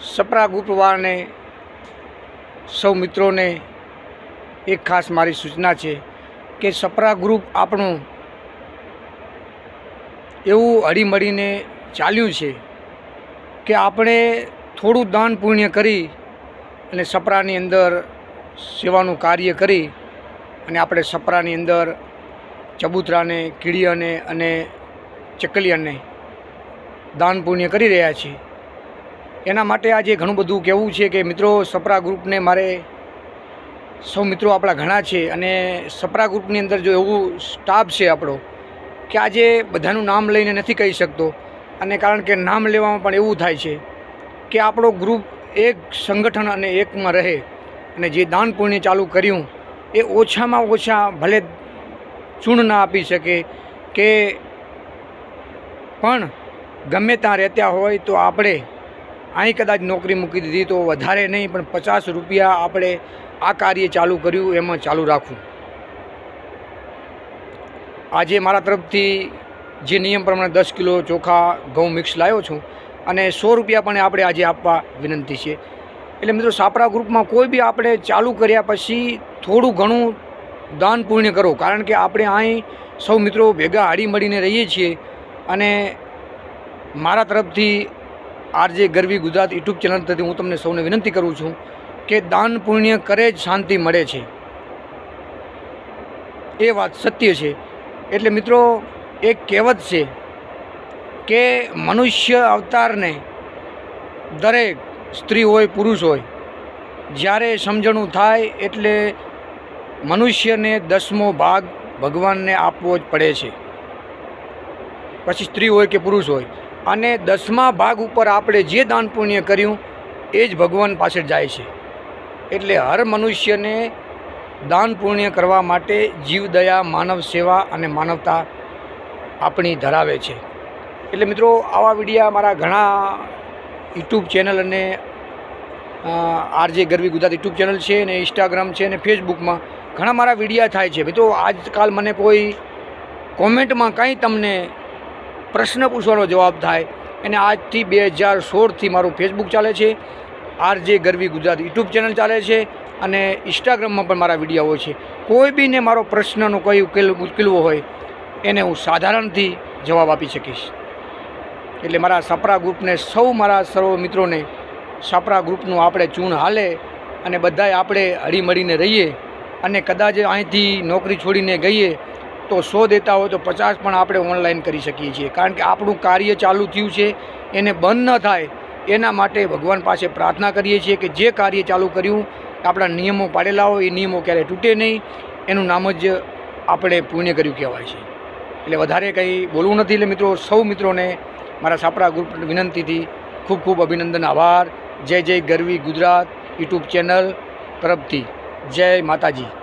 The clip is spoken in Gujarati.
સપરા ગ્રુપવાળાને સૌ મિત્રોને એક ખાસ મારી સૂચના છે કે સપરા ગ્રુપ આપણું એવું હળીમળીને ચાલ્યું છે કે આપણે થોડું દાન પુણ્ય કરી અને સપરાની અંદર સેવાનું કાર્ય કરી અને આપણે સપરાની અંદર ચબૂતરાને, કીડીયાને અને ચકલીઓને દાન પુણ્ય કરી રહ્યા છીએ. એના માટે આજે ઘણું બધું કહેવું છે કે મિત્રો, સપરા ગ્રુપને મારે, સૌ મિત્રો આપણા ઘણા છે અને સપરા ગ્રુપની અંદર જો એવું સ્ટાફ છે આપણો, કે આજે બધાનું નામ લઈને નથી કહી શકતો. અને કારણ કે નામ લેવામાં પણ એવું થાય છે કે આપણો ગ્રુપ એક સંગઠન અને એકમાં રહે અને જે દાન પુણ્ય ચાલુ કર્યું, એ ઓછામાં ઓછા ભલે ચૂણ ના આપી શકે કે પણ ગમે ત્યાં રહેતા હોય તો આપણે અહીં કદાચ નોકરી મૂકી દીધી તો વધારે નહીં, પણ પચાસ રૂપિયા આપણે આ કાર્ય ચાલુ કર્યું, એમાં ચાલુ રાખવું આજે મારા તરફથી જે નિયમ પ્રમાણે દસ કિલો ચોખા ઘઉં મિક્સ લાવ્યો છું અને સો રૂપિયા પણ આપણે આજે આપવા વિનંતી છે. એટલે મિત્રો, સાપરા ગ્રુપમાં કોઈ બી આપણે ચાલુ કર્યા પછી થોડું ઘણું દાન પુણ્ય કરો, કારણ કે આપણે અહીં સૌ મિત્રો ભેગા હાડી મળીને રહીએ છીએ અને મારા તરફથી RJ Garvi Gujarat YouTube channel તરફથી હું તમને સૌને વિનંતી કરું છું કે દાન પુણ્ય કરે જ શાંતિ મળે છે. એ વાત સત્ય છે. એટલે મિત્રો, એક કહેવત છે કે મનુષ્ય અવતારને દરેક સ્ત્રી હોય, પુરુષ હોય, જ્યારે સમજણું થાય એટલે મનુષ્યને દસમો ભાગ ભગવાનને આપવો જ પડે છે. પછી સ્ત્રી હોય કે પુરુષ હોય અને દસમા ભાગ ઉપર આપણે જે દાન પુણ્ય કર્યું, એ જ ભગવાન પાસે જાય છે. એટલે હર મનુષ્યને દાન પુણ્ય કરવા માટે જીવદયા માનવ સેવા અને માનવતા આપણી ધરાવે છે. એટલે મિત્રો, આવા વિડીયા મારા ઘણા યુટ્યુબ ચેનલ અને RJ Garvi Gujarat YouTube channel છે ને ઇન્સ્ટાગ્રામ છે ને ફેસબુકમાં ઘણા મારા વિડીયા થાય છે. મિત્રો, આજકાલ મને કોઈ કોમેન્ટમાં કંઈ તમને પ્રશ્ન પૂછવાનો જવાબ થાય. અને આજથી બે હજાર સોળથી મારું ફેસબુક ચાલે છે. RJ Garvi Gujarat YouTube channel ચાલે છે. અને ઇન્સ્ટાગ્રામમાં પણ મારા વીડિયો છે. કોઈ બીને મારો પ્રશ્નનો કોઈ ઉકેલ ઉકેલવો હોય, એને હું સાધારણથી જવાબ આપી શકીશ. એટલે મારા સાપરા ગ્રુપને સૌ મારા સર્વ મિત્રોને સાપરા ગ્રુપનું આપણે ચૂણ હાલે અને બધાય આપણે હળીમળીને રહીએ અને કદાચ અહીંથી નોકરી છોડીને ગઈએ તો સો દેતા હોય તો પચાસ પણ આપણે ઓનલાઈન કરી શકીએ છીએ. કારણ કે આપણું કાર્ય ચાલુ થયું છે, એને બંધ ન થાય, એના માટે ભગવાન પાસે પ્રાર્થના કરીએ છીએ કે જે કાર્ય ચાલુ કર્યું, આપણા નિયમો પાડેલા હોય, એ નિયમો ક્યારેય તૂટે નહીં, એનું નામ જ આપણે પુણ્ય કર્યું કહેવાય છે. એટલે વધારે કંઈ બોલવું નથી એટલે મિત્રો, સૌ મિત્રોને મારા સાપરા ગ્રુપ વિનંતીથી ખૂબ ખૂબ અભિનંદન, આભાર. જય જય ગરવી ગુજરાત યુટ્યુબ ચેનલ તરફથી. જય માતાજી.